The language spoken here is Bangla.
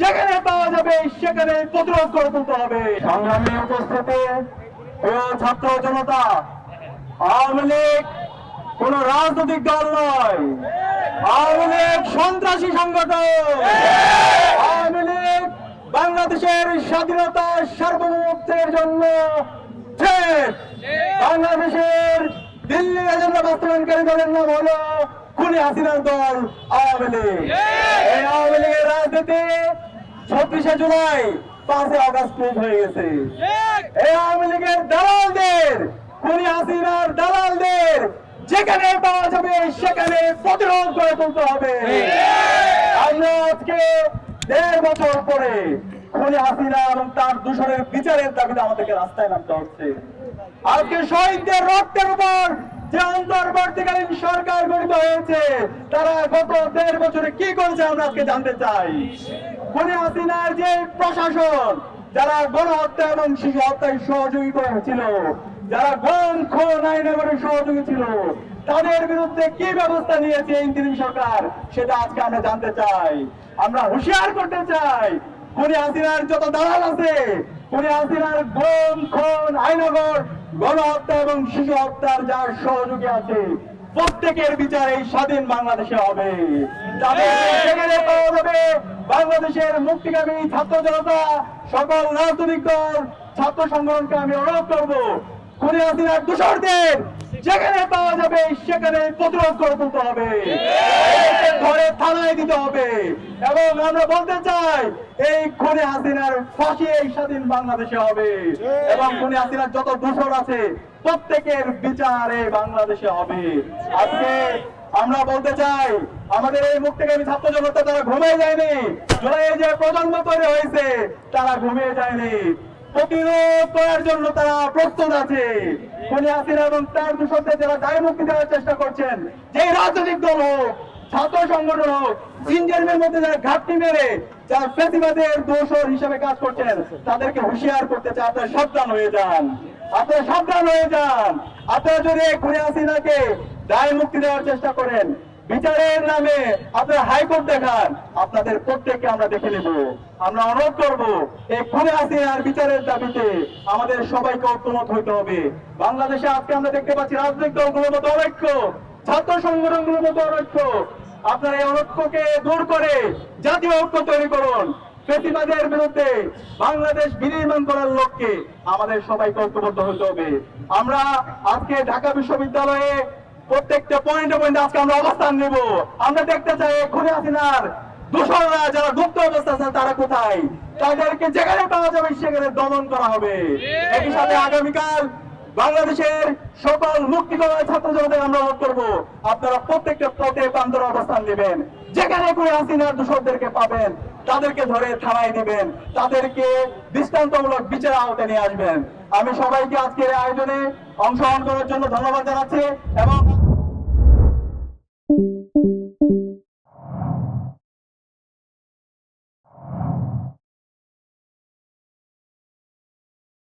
যেখানে পাওয়া যাবে, সেখানে প্রতিরোধ করে তুলতে হবে। সংগ্রামী ছাত্র জনতা, আওয়ামী লীগ কোন রাজনৈতিক দল নয়। আওয়ামী লীগ সন্ত্রাসী সংগঠন। আওয়ামী লীগ বাংলাদেশের স্বাধীনতা সার্বভৌমত্বের জন্য বাংলাদেশের দিল্লি এজেন্ডা বাস্তবায়নকারী দলের নাম হলো খুনি হাসিনার দল আওয়ামী লীগ। এই আওয়ামী লীগের রাজনীতি ছত্রিশে জুলাই পাঁচই আগস্ট শেষ হয়ে গেছে। এই আওয়ামী লীগের দালালদের খুনি হাসিনার দালালদের যেখানে পাওয়া যাবে সেখানে প্রতিরোধ করে তুলতে হবে। আমরা আজকে দেড় বছর পরে খুনি হাসিনা এবং তার দূষণের বিচারের দাবিতে আমাদেরকে রাস্তায় নামতে হচ্ছে। আজকে শহীদদের রক্তের উপর যে অন্তর্বর্তীকালীন সরকার গঠিত হয়েছে, তারা গত দেড় বছরে কি করেছে আমরা আজকে জানতে চাই। খুনি হাসিনার যে প্রশাসন, যারা গণহত্যা এবং শিশু হত্যায় সহযোগিতা ছিল যারা গণ খুন আইনে করে সহযোগী ছিল, তাদের বিরুদ্ধে কি ব্যবস্থা নিয়েছে এই সরকার, সেটা আজকে আমরা জানতে চাই। আমরা হুঁশিয়ার করতে চাই খুনি হাসিনার যত দালাল আছে খুনি হাসিনার গণ খুন আইনগর গণহত্যা এবং শিশু হত্যার যার সহযোগী আছে প্রত্যেকের বিচার এই স্বাধীন বাংলাদেশে হবে। সেখানে পাওয়া যাবে বাংলাদেশের মুক্তিগামী ছাত্র জনতা সকল রাজনৈতিক দল ছাত্র সংগঠনকে আমি অনুরোধ করব খুনি হাসিনার দূষরদের যেখানে পাওয়া যাবে সেখানে প্রতিরোধ করে তুলতে হবে। ধরে থানায় দিতে হবে। এবং আমরা বলতে চাই, এই খুনি হাসিনার ফাঁসি এই স্বাধীন বাংলাদেশে হবে। এবং খুনি হাসিনার যত দূষর আছে, প্রত্যেকের বিচারে বাংলাদেশে হবে। আজকে আমরা বলতে চাই, আমাদের এই মুক্তিগামী ছাত্র জনতা, তারা ঘুমিয়ে যায়নি। জুলাইয়ে যে প্রজন্ম তৈরি হয়েছে, তারা ঘুমিয়ে যায়নি। প্রতিরোধ করার জন্য তারা প্রস্তুত আছে। খুনি হাসিনা এবং তার দূষণদের যারা দায় মুক্তি দেওয়ার চেষ্টা করছেন যে রাজনৈতিক দল হোক ছাত্র সংগঠন হোক ইঞ্জিনিয়ারের মধ্যে যারা ঘাটতি মেরে, যারা ফেসিবাদের দোষর হিসেবে কাজ করছেন, তাদেরকে হুঁশিয়ার করতে চায় আপনারা সাবধান হয়ে যান। আপনারা সাবধান হয়ে যান। আপনারা যদি খুনি হাসিনাকে দায় মুক্তি দেওয়ার চেষ্টা করেন, বিচারের নামে আপনারা হাইকোর্ট দেখান, আপনাদের প্রত্যেককে আমরা দেখে নেব। আমরা অনুরোধ করব, এই খুনে হাসিনার বিচারের দাবিতে আমাদের সবাইকে ঐক্যমত হইতে হবে। বাংলাদেশে আজকে আমরা দেখতে পাচ্ছি রাজনৈতিক দলগুলোর মতো অনৈক্য, ছাত্র সংগঠনগুলোর মতো অনৈক্য আপনারা এই অনৈক্যকে দূর করে জাতীয় ঐক্য তৈরি করুন। ফেসিবাদের বিরুদ্ধে বাংলাদেশ বিনির্মাণ করার লক্ষ্যে আমাদের সবাইকে ঐক্যবদ্ধ হতে হবে। আমরা আজকে ঢাকা বিশ্ববিদ্যালয়ে প্রত্যেকটা পয়েন্টে পয়েন্টে আজকে আমরা অবস্থান নেব। আমরা দেখতে চাই খুনে হাসিনার দূষণরা যারা গুপ্ত অবস্থা আছে তারা কোথায়? তাদেরকে যেখানে পাওয়া যাবে সেখানে দমন করা হবে। একই সাথে আগামীকাল বাংলাদেশের সকল মুক্তি পাওয়া ছাত্র জনতাকে আমরা অনুরোধ করব, আপনারা প্রত্যেকটা পথে প্রান্তরে অবস্থান নেবেন। যেখানে করে হাসিনার দোষরদেরকে পাবেন, তাদেরকে ধরে থানায় দিবেন তাদেরকে দৃষ্টান্তমূলক বিচার আওতায় নিয়ে আসবেন। আমি সবাইকে আজকের আয়োজনে অংশগ্রহণ করার জন্য ধন্যবাদ জানাচ্ছি এবং